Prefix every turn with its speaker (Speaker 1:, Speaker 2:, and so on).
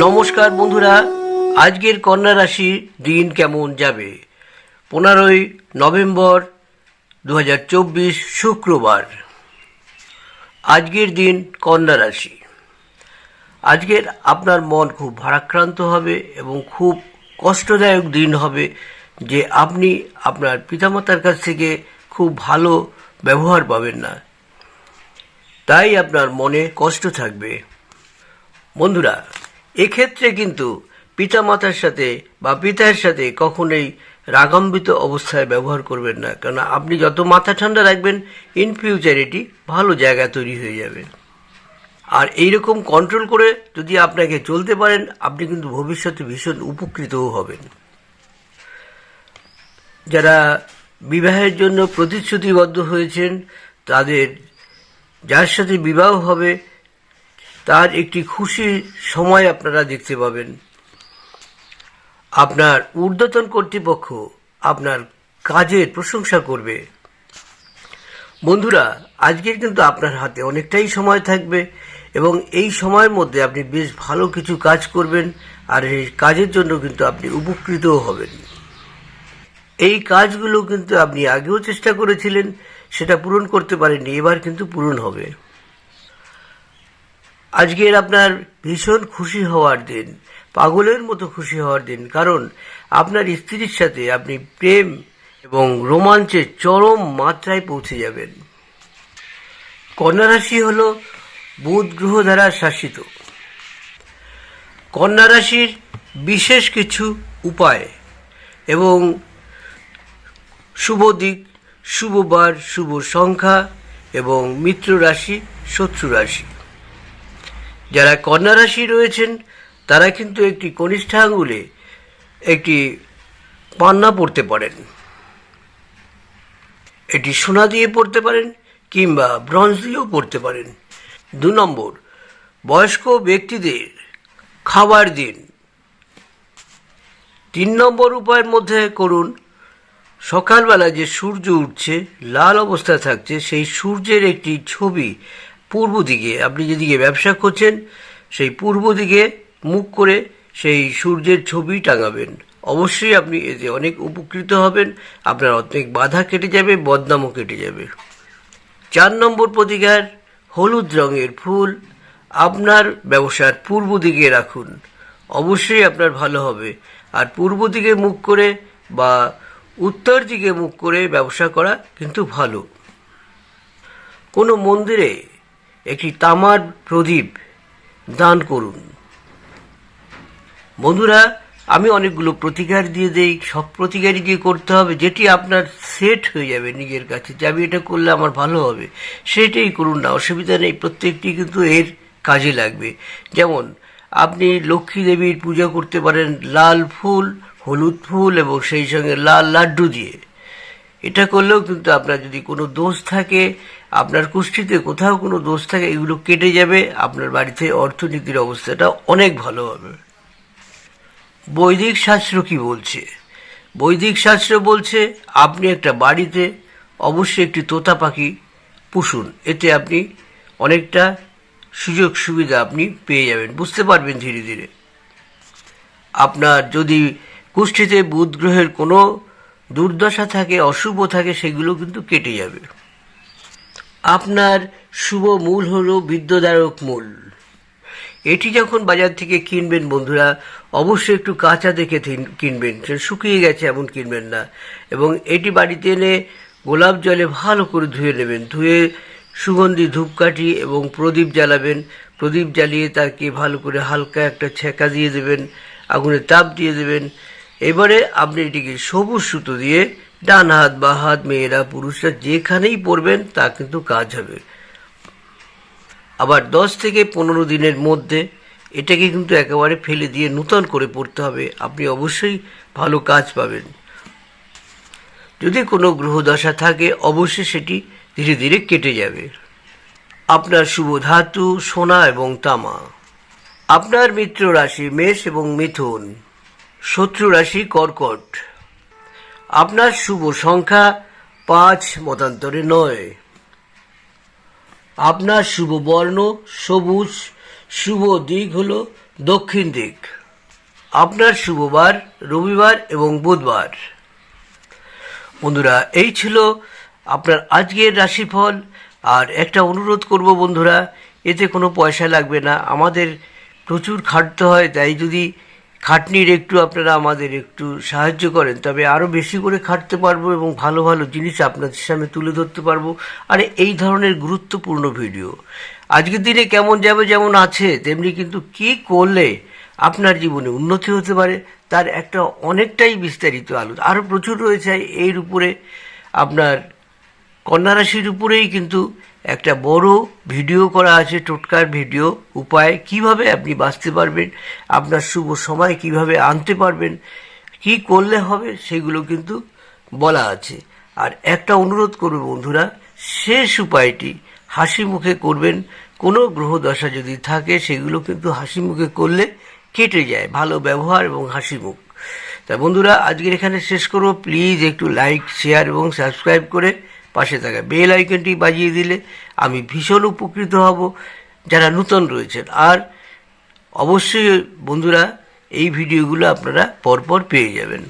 Speaker 1: নমস্কার বন্ধুরা, আজকের কন্যা রাশির দিন কেমন যাবে? পনেরোই নভেম্বর দু হাজার চব্বিশ শুক্রবার। আজকের দিন কন্যা রাশি। আজকের আপনার মন খুব ভারাক্রান্ত হবে এবং খুব কষ্টদায়ক দিন হবে যে আপনি আপনার পিতামাতার কাছ থেকে খুব ভালো ব্যবহার পাবেন না। তাই আপনার মনে কষ্ট থাকবে। বন্ধুরা এক্ষেত্রে কিন্তু পিতামাতার সাথে বা পিতার সাথে কখনোই রাগাম্বিত অবস্থায় ব্যবহার করবেন না। কারণ আপনি যত মাথা ঠান্ডা রাখবেন ইন ফিউচার এটি ভালো জায়গা তৈরি হয়ে যাবে। আর এই রকম কন্ট্রোল করে যদি আপনাকে চলতে পারেন, আপনি কিন্তু ভবিষ্যতে ভীষণ উপকৃতও হবেন। যারা বিবাহের জন্য প্রতিশ্রুতিবদ্ধ হয়েছেন, তাদের যার সাথে বিবাহ হবে তার একটি খুশি সময় আপনারা দেখতে পাবেন। আপনার ঊর্ধ্বতন কর্তৃপক্ষ আপনার কাজের প্রশংসা করবে। বন্ধুরা, আজকের কিন্তু আপনার হাতে অনেকটাই সময় থাকবে এবং এই সময়ের মধ্যে আপনি বেশ ভালো কিছু কাজ করবেন আর এই কাজের জন্য কিন্তু আপনি উপকৃতও হবেন। এই কাজগুলো কিন্তু আপনি আগেও চেষ্টা করেছিলেন, সেটা পূরণ করতে পারেননি, এবার কিন্তু পূরণ হবে। আজকের আপনার ভীষণ খুশি হওয়ার দিন, পাগলের মতো খুশি হওয়ার দিন, কারণ আপনার স্ত্রীর সাথে আপনি প্রেম এবং রোমাঞ্চের চরম মাত্রায় পৌঁছে যাবেন। কন্যা রাশি হল বুধ গ্রহ দ্বারা শাসিত। কন্যা রাশির বিশেষ কিছু উপায় এবং শুভ দিক, শুভ বার, শুভ সংখ্যা এবং মিত্র রাশি, শত্রু রাশি। যারা কন্যা রাশি রয়েছেন, তারা কিন্তু একটি কনিষ্ঠ আঙ্গুলে একটি পান্না পড়তে পারেন। এটি সোনা দিয়ে পড়তে পারেন কিংবা ব্রঞ্জ দিয়েও পড়তে পারেন। দু নম্বর, বয়স্ক ব্যক্তিদের খাবার দিন। তিন নম্বর উপায়ের মধ্যে করুন, সকালবেলা যে সূর্য উঠছে, লাল অবস্থায় থাকছে, সেই সূর্যের একটি ছবি পূর্ব দিকে। আপনি যেদিকে ব্যবসা করছেন, সেই পূর্ব দিকে মুখ করে সেই সূর্যের ছবি টাঙাবেন। অবশ্যই আপনি এতে অনেক উপকৃত হবেন, আপনার অনেক বাধা কেটে যাবে, বদনামও কেটে যাবে। চার নম্বর প্রতিকার, হলুদ রঙের ফুল। আপনার ব্যবসার পূর্ব দিকে রাখুন। অবশ্যই আপনার ভালো হবে। আর পূর্ব দিকে মুখ করে বা উত্তর দিকে মুখ করে ব্যবসা করা কিন্তু ভালো। কোনো মন্দিরে একটি তামার প্রদীপ দান করুন। বন্ধুরা, আমি অনেকগুলো প্রতিকার দিয়ে দেই। সব প্রতিকারই দিয়ে করতে হবে। যেটি আপনার সেট হয়ে যাবে নিজের কাছে, যে আমি এটা করলে আমার ভালো হবে, সেটাই করুন না। অসুবিধা নেই, প্রত্যেকটি কিন্তু এর কাজে লাগবে। যেমন, আপনি লক্ষ্মী দেবীর পূজা করতে পারেন লাল ফুল, হলুদ ফুল এবং সেই সঙ্গে লাল লাড্ডু দিয়ে। এটা করলেও কিন্তু আপনার যদি কোনো দোষ থাকে আপনার কুষ্ঠিতে কোথাও কোনো দোষ থাকে, এগুলো কেটে যাবে, আপনার বাড়িতে অর্থনীতির অবস্থাটা অনেক ভালো হবে। বৈদিক শাস্ত্র কি বলছে? বৈদিক শাস্ত্র বলছে, আপনি একটা বাড়িতে অবশ্যই একটি তোতা পাখি পুষুন, এতে আপনি অনেকটা সুযোগ সুবিধা আপনি পেয়ে যাবেন, বুঝতে পারবেন ধীরে ধীরে। আপনার যদি কুষ্ঠিতে বুধ গ্রহের কোনো দুর্দশা থাকে, অশুভ থাকে, সেগুলো কিন্তু কেটে যাবে। আপনার শুভ মূল হলো বিদ্যুদায়ক মূল। এটি যখন বাজার থেকে কিনবেন বন্ধুরা, অবশ্যই একটু কাঁচা দেখে কিনবেন। শুকিয়ে গেছে এমন কিনবেন না। এবং এটি বাড়িতে এনে গোলাপ জলে ভালো করে ধুয়ে নেবেন। ধুয়ে সুগন্ধি ধূপকাঠি এবং প্রদীপ জ্বালাবেন। প্রদীপ জ্বালিয়ে তাকে ভালো করে হালকা একটা ছেঁকা দিয়ে দেবেন আগুনে তাপ দিয়ে দেবেন। এবারে আপনি এটিকে সবুজ সুতো দিয়ে ডান হাত বা হাত মেয়েরা পুরুষরা যেখানেই পরবেন তা কিন্তু কাজ হবে। আবার দশ থেকে পনেরো দিনের মধ্যে এটাকে কিন্তু একেবারে ফেলে দিয়ে নূতন করে পড়তে হবে। আপনি অবশ্যই ভালো কাজ পাবেন। যদি কোনো গ্রহদশা থাকে, অবশ্যই সেটি ধীরে ধীরে কেটে যাবে। আপনার শুভ ধাতু, সোনা এবং তামা। আপনার মিত্র রাশি মেষ এবং মিথুন। শত্রু রাশি কর্কট। আপনার শুভ সংখ্যা পাঁচ মতান্তরে নয়। আপনার শুভ বর্ণ সবুজ, শুভ দিক হল দক্ষিণ দিক। আপনার শুভবার রবিবার এবং বুধবার। বন্ধুরা, এই ছিল আপনার আজকের রাশিফল। আর একটা অনুরোধ করব বন্ধুরা, এতে কোনো পয়সা লাগবে না। আমাদের প্রচুর খাটতে হয়, তাই যদি খাটনির একটু আপনারা আমাদের একটু সাহায্য করেন, তবে আরও বেশি করে খাটতে পারব এবং ভালো ভালো জিনিস আপনাদের সামনে তুলে ধরতে পারব। আর এই ধরনের গুরুত্বপূর্ণ ভিডিও, আজকের দিনে কেমন যাবে যেমন আছে, তেমনি কিন্তু কি করলে আপনার জীবনে উন্নতি হতে পারে, তার একটা অনেকটাই বিস্তারিত আলো আরও প্রচুর রয়েছে। এর উপরে আপনার কন্যা রাশির উপরেই কিন্তু একটা বড় ভিডিও করা আছে, টোটকার ভিডিও। উপায়, কীভাবে আপনি বাঁচতে পারবেন, আপনার শুভ সময় কীভাবে আনতে পারবেন, কি করলে হবে সেগুলো কিন্তু বলা আছে। আর একটা অনুরোধ করবে বন্ধুরা, শেষ উপায়টি, হাসি মুখে করবেন। কোনো গ্রহ দশা যদি থাকে, সেগুলো কিন্তু হাসি মুখে করলে কেটে যায়। ভালো ব্যবহার এবং হাসি মুখ। তা বন্ধুরা, আজকের এখানে শেষ করব। প্লিজ একটু লাইক, শেয়ার এবং সাবস্ক্রাইব করে পাশে থাকা বেল আইকনটি বাজিয়ে দিলে আমি ভীষণ উপকৃত হব যারা নূতন রয়েছেন। আর অবশ্যই বন্ধুরা, এই ভিডিওগুলো আপনারা পরপর পেয়ে যাবেন।